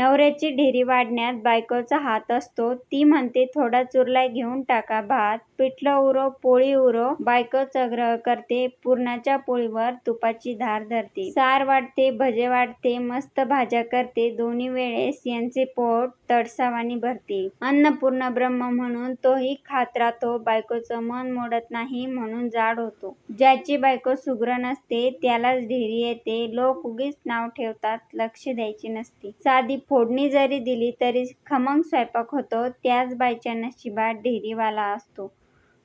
नवऱ्याची ढेरी वाढण्यात बायकोचा हात असतो. ती म्हणते थोडा चुरलाय घेऊन टाका भात. पिठलं उरो, पोळी उरो. बायको चग्र करते. पुरणाच्या पोळीवर तुपाची धार धरते. सार वाटते भजे वाटते मस्त भाज्या करते. दोन्ही वेळेस यांचे पोट तडसावाने भरते. अन्नपूर्ण ब्रह्म म्हणून तोही खात राहतो. बायकोचं मन मोडत नाही म्हणून जाड होतो. ज्याची बायको सुग्र नसते त्यालाच ढेरी येते. लोक उगीच नाव ठेवतात. लक्ष द्यायचे नसते. साधी फोडणी जरी दिली तरी खमंग स्वयंपाक होतो. त्याच बाईच्या नशिबात ढेरीवाला असतो.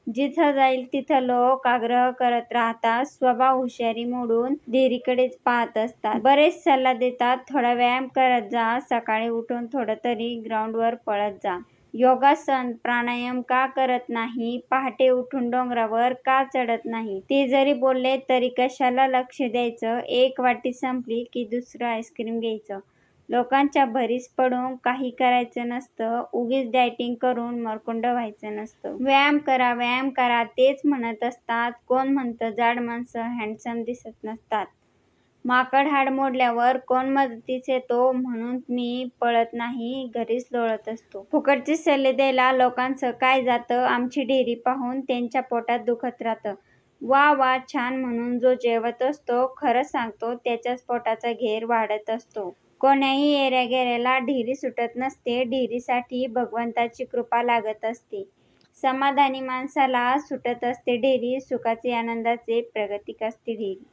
जिथं जाईल तिथं लोक आग्रह करत राहतात. स्वभाव हुशारी मोडून ढेरीकडेच पाहत असतात. बरेच सल्ला देतात. थोडा व्यायाम करत जा. सकाळी उठून थोडं तरी ग्राउंडवर पळत जा. योगासन, प्राणायाम का करत नाही? पहाटे उठून डोंगरावर का चढत नाही? ते जरी बोलले तरी कशाला लक्ष द्यायचं? एक वाटी संपली की दुसरं आईस्क्रीम घ्यायचं. लोकांच्या भरीस पडून काही करायचं नसतं. उगीच डायटिंग करून मरकुंड व्हायचं नसतं. व्यायाम करा, व्यायाम करा तेच म्हणत असतात. कोण म्हणतं जाड माणसं हँडसम दिसत नसतात. माकड हाड मोडल्यावर कोण मदतीस येतो म्हणून मी पळत नाही घरीच लोळत असतो. फुकटचे सल्ले द्यायला लोकांचं काय जातं? आमची डेरी पाहून त्यांच्या पोटात दुखत राहतं. वा वा छान म्हणून जो जेवत असतो खरं सांगतो त्याच्याच पोटाचा घेर वाढत असतो. कोण्याही येऱ्यागेऱ्याला ढेरी सुटत नसते. ढेरीसाठी भगवंताची कृपा लागत असते. समाधानी माणसाला सुटत असते ढेरी. सुखाचे आनंदाचे प्रगतिक असते ढेरी.